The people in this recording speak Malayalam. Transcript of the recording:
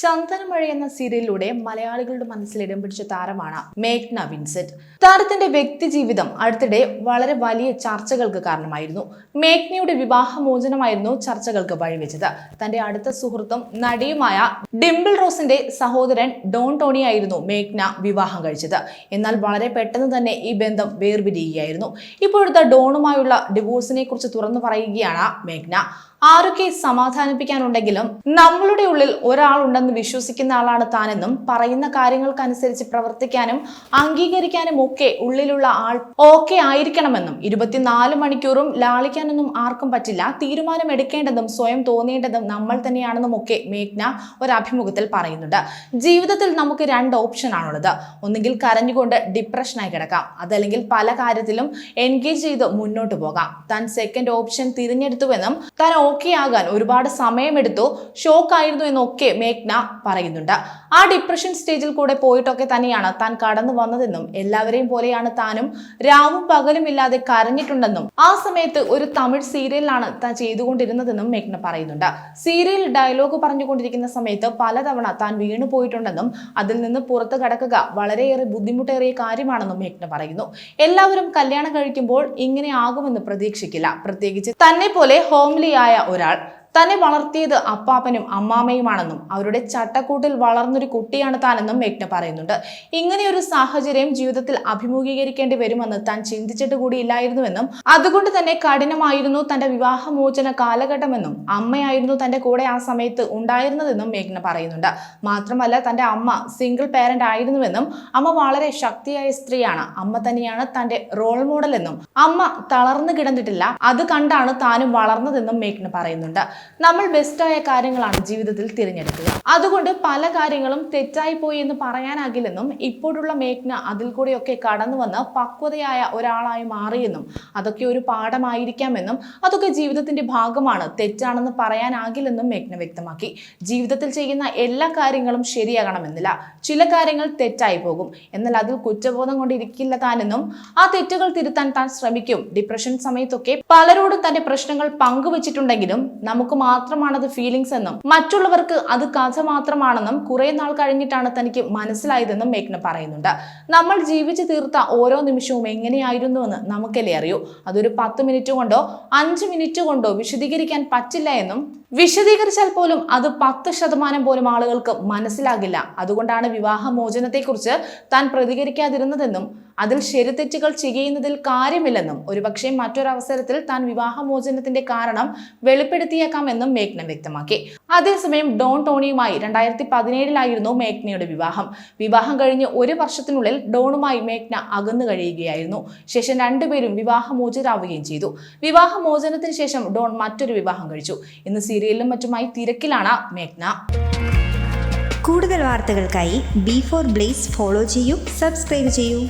ചന്ദനമഴ എന്ന സീരിയലിലൂടെ മലയാളികളുടെ മനസ്സിൽ ഇടം പിടിച്ച താരമാണ് മേഘ്ന വിൻസെന്റ്. താരത്തിന്റെ വ്യക്തി ജീവിതം അടുത്തിടെ വളരെ വലിയ ചർച്ചകൾക്ക് കാരണമായിരുന്നു. മേഘ്നയുടെ വിവാഹമോചനമായിരുന്നു ചർച്ചകൾക്ക് വഴിവെച്ചത്. തന്റെ അടുത്ത സുഹൃത്തും നടിയുമായ ഡിംപിൾ റോസിന്റെ സഹോദരൻ ഡോൺ ടോണി ആയിരുന്നു മേഘ്ന വിവാഹം കഴിച്ചത്. എന്നാൽ വളരെ പെട്ടെന്ന് തന്നെ ഈ ബന്ധം വേർപിരിയുകയായിരുന്നു. ഇപ്പോഴത്തെ ഡോണുമായുള്ള ഡിവോഴ്സിനെ കുറിച്ച് തുറന്നു പറയുകയാണ് മേഘ്ന. ആരൊക്കെ സമാധാനിപ്പിക്കാനുണ്ടെങ്കിലും നമ്മളുടെ ഉള്ളിൽ ഒരാളുണ്ടെന്ന് വിശ്വസിക്കുന്ന ആളാണ് താനെന്നും പറയുന്ന കാര്യങ്ങൾക്കനുസരിച്ച് പ്രവർത്തിക്കാനും അംഗീകരിക്കാനും ഒക്കെ ഉള്ളിലുള്ള ആൾ ഓക്കെ ആയിരിക്കണമെന്നും ഇരുപത്തിനാല് മണിക്കൂറും ലാളിക്കാനൊന്നും ആർക്കും പറ്റില്ല. തീരുമാനം എടുക്കേണ്ടതും സ്വയം തോന്നേണ്ടതും നമ്മൾ തന്നെയാണെന്നും ഒക്കെ മേഘ്ന ഒരു അഭിമുഖത്തിൽ പറയുന്നുണ്ട്. ജീവിതത്തിൽ നമുക്ക് രണ്ട് ഓപ്ഷൻ ആണുള്ളത്. ഒന്നുകിൽ കരഞ്ഞുകൊണ്ട് ഡിപ്രഷനായി കിടക്കാം. അതല്ലെങ്കിൽ പല കാര്യത്തിലും എൻഗേജ് ചെയ്ത് മുന്നോട്ട് പോകാം. താൻ സെക്കൻഡ് ഓപ്ഷൻ തിരഞ്ഞെടുത്തുവെന്നും താൻ ഓക്കെ ആകാൻ ഒരുപാട് സമയമെടുത്തു. ഷോക്കായിരുന്നു എന്നൊക്കെ മേഘ്ന പറയുന്നുണ്ട്. ആ ഡിപ്രഷൻ സ്റ്റേജിൽ കൂടെ പോയിട്ടൊക്കെ തന്നെയാണ് താൻ കടന്നു വന്നതെന്നും എല്ലാവരെയും പോലെയാണ് താനും രാവും പകലും ഇല്ലാതെ കരഞ്ഞിട്ടുണ്ടെന്നും ആ സമയത്ത് ഒരു തമിഴ് സീരിയലിലാണ് താൻ ചെയ്തുകൊണ്ടിരുന്നതെന്നും മേഘ്ന പറയുന്നുണ്ട്. സീരിയൽ ഡയലോഗ് പറഞ്ഞുകൊണ്ടിരിക്കുന്ന സമയത്ത് പലതവണ താൻ വീണു പോയിട്ടുണ്ടെന്നും അതിൽ നിന്ന് പുറത്തു കടക്കുക വളരെയേറെ ബുദ്ധിമുട്ടേറിയ കാര്യമാണെന്നും മേഘ്ന പറയുന്നു. എല്ലാവരും കല്യാണം കഴിക്കുമ്പോൾ ഇങ്ങനെ ആകുമെന്ന് പ്രതീക്ഷിക്കില്ല. പ്രത്യേകിച്ച് തന്നെ പോലെ ഹോംലി ആയ ഒരാൾ തന്നെ വളർത്തിയത് അപ്പാപ്പനും അമ്മാമ്മയുമാണെന്നും അവരുടെ ചട്ടക്കൂട്ടിൽ വളർന്നൊരു കുട്ടിയാണ് താനെന്നും മേഘ്ന പറയുന്നുണ്ട്. ഇങ്ങനെയൊരു സാഹചര്യം ജീവിതത്തിൽ അഭിമുഖീകരിക്കേണ്ടി വരുമെന്ന് താൻ ചിന്തിച്ചിട്ട് കൂടിയില്ലായിരുന്നുവെന്നും അതുകൊണ്ട് തന്നെ കഠിനമായിരുന്നു തന്റെ വിവാഹമോചന കാലഘട്ടമെന്നും അമ്മയായിരുന്നു തന്റെ കൂടെ ആ സമയത്ത് ഉണ്ടായിരുന്നതെന്നും മേഘ്ന പറയുന്നുണ്ട്. മാത്രമല്ല തന്റെ അമ്മ സിംഗിൾ പേരന്റ് ആയിരുന്നുവെന്നും അമ്മ വളരെ ശക്തിയായ സ്ത്രീയാണ്. അമ്മ തന്നെയാണ് തന്റെ റോൾ മോഡൽ എന്നും അമ്മ തളർന്നു കിടന്നിട്ടില്ല അത് കണ്ടാണ് താനും വളർന്നതെന്നും മേഘ്ന പറയുന്നുണ്ട്. നമ്മൾ ബെസ്റ്റായ കാര്യങ്ങളാണ് ജീവിതത്തിൽ തിരഞ്ഞെടുക്കുക. അതുകൊണ്ട് പല കാര്യങ്ങളും തെറ്റായി പോയി എന്ന് പറയാനാകില്ലെന്നും ഇപ്പോഴുള്ള മേഘ്ന അതിൽ കൂടെയൊക്കെ കടന്നു വന്ന് പക്വതയായ ഒരാളായി മാറിയെന്നും അതൊക്കെ ഒരു പാഠമായിരിക്കാമെന്നും അതൊക്കെ ജീവിതത്തിന്റെ ഭാഗമാണ്. തെറ്റാണെന്ന് പറയാനാകില്ലെന്നും മേഘ്ന വ്യക്തമാക്കി. ജീവിതത്തിൽ ചെയ്യുന്ന എല്ലാ കാര്യങ്ങളും ശരിയാകണമെന്നില്ല. ചില കാര്യങ്ങൾ തെറ്റായി പോകും. എന്നാൽ അതിൽ കുറ്റബോധം കൊണ്ടിരിക്കില്ല താനെന്നും ആ തെറ്റുകൾ തിരുത്താൻ താൻ ശ്രമിക്കും. ഡിപ്രഷൻ സമയത്തൊക്കെ പലരോടും തന്റെ പ്രശ്നങ്ങൾ പങ്കുവച്ചിട്ടുണ്ടെങ്കിലും നമുക്ക് മാത്രമാണത് ഫീലിങ്സ് എന്നും മറ്റുള്ളവർക്ക് അത് കഥ മാത്രമാണെന്നും കുറെ നാൾ കഴിഞ്ഞിട്ടാണ് തനിക്ക് മനസ്സിലായതെന്നും മേഘ്ന പറയുന്നുണ്ട്. നമ്മൾ ജീവിച്ചു തീർത്ത ഓരോ നിമിഷവും എങ്ങനെയായിരുന്നു എന്ന് നമുക്കല്ലേ അറിയൂ. അതൊരു പത്ത് മിനിറ്റ് കൊണ്ടോ അഞ്ച് മിനിറ്റ് കൊണ്ടോ വിശദീകരിക്കാൻ പറ്റില്ല എന്നും വിശദീകരിച്ചാൽ പോലും അത് പത്ത് ശതമാനം പോലും ആളുകൾക്ക് മനസ്സിലാകില്ല. അതുകൊണ്ടാണ് വിവാഹമോചനത്തെക്കുറിച്ച് താൻ പ്രതികരിക്കാതിരുന്നതെന്നും അതിൽ ശരിതെറ്റുകൾ ചെയ്യുന്നതിൽ കാര്യമില്ലെന്നും ഒരുപക്ഷെ മറ്റൊരവസരത്തിൽ താൻ വിവാഹമോചനത്തിന്റെ കാരണം വെളിപ്പെടുത്തിയേക്കാമെന്നും മേഘ്ന വ്യക്തമാക്കി. അതേസമയം ഡോൺ ടോണിയുമായി രണ്ടായിരത്തി പതിനേഴിലായിരുന്നു മേഘ്നയുടെ വിവാഹം. വിവാഹം കഴിഞ്ഞ് ഒരു വർഷത്തിനുള്ളിൽ ഡോണുമായി മേഘ്ന അകന്നു കഴിയുകയായിരുന്നു. ശേഷം രണ്ടുപേരും വിവാഹമോചിതരാവുകയും ചെയ്തു. വിവാഹമോചനത്തിന് ശേഷം ഡോൺ മറ്റൊരു വിവാഹം കഴിച്ചു. ഇന്ന് സീരിയലിലും മറ്റുമായി തിരക്കിലാണ് മേഘ്ന. കൂടുതൽ വാർത്തകൾക്കായി ബി ഫോർ ബ്ലേസ് ഫോളോ ചെയ്യൂ സബ്സ്ക്രൈബ് ചെയ്യൂ.